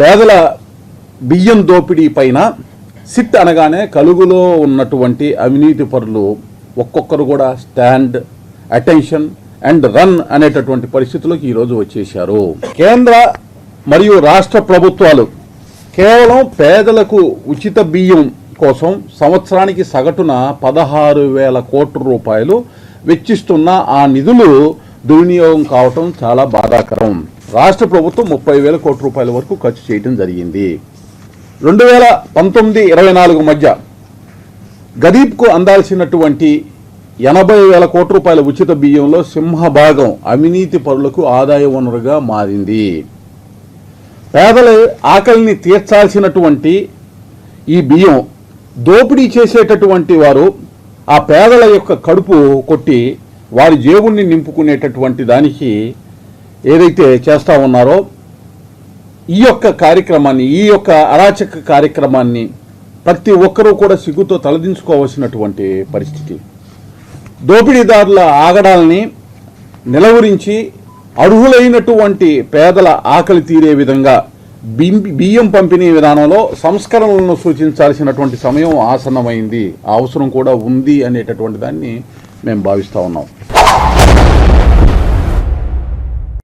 పేదల బియ్యం దోపిడీ పైన సిట్ అనగానే కలుగులో ఉన్నటువంటి అవినీతి పరులు ఒక్కొక్కరు కూడా స్టాండ్ అటెన్షన్ అండ్ రన్ అనేటటువంటి పరిస్థితులకు ఈరోజు వచ్చేశారు. కేంద్ర మరియు రాష్ట్ర ప్రభుత్వాలు కేవలం పేదలకు ఉచిత బియ్యం కోసం సంవత్సరానికి సగటున పదహారు వేల కోట్ల రూపాయలు వెచ్చిస్తున్న ఆ నిధులు దుర్వినియోగం కావటం చాలా బాధాకరం. రాష్ట్ర ప్రభుత్వం ముప్పై వేల కోట్ల రూపాయల వరకు ఖర్చు చేయడం జరిగింది. రెండు వేల పంతొమ్మిది ఇరవై నాలుగు మధ్య గరీబ్కు అందాల్సినటువంటి ఎనభై వేల కోట్ల రూపాయల ఉచిత బియ్యంలో సింహభాగం అవినీతి పరులకు ఆదాయ వనరుగా మారింది. పేదల ఆకలిని తీర్చాల్సినటువంటి ఈ బియ్యం దోపిడీ చేసేటటువంటి వారు ఆ పేదల యొక్క కడుపు కొట్టి వారి జేబుని నింపుకునేటటువంటి దానికి ఏదైతే చేస్తూ ఉన్నారో ఈ యొక్క కార్యక్రమాన్ని ఈ యొక్క అరాచక కార్యక్రమాన్ని ప్రతి ఒక్కరూ కూడా సిగ్గుతో తలదించుకోవాల్సినటువంటి పరిస్థితి. దోపిడీదారుల ఆగడాల్ని నిలవరించి అర్హులైనటువంటి పేదల ఆకలి తీరే విధంగా బియ్యం పంపిణీ విధానంలో సంస్కరణలను సూచించాల్సినటువంటి సమయం ఆసన్నమైంది. అవసరం కూడా ఉంది అనేటటువంటి దాన్ని మేము భావిస్తూ ఉన్నాం.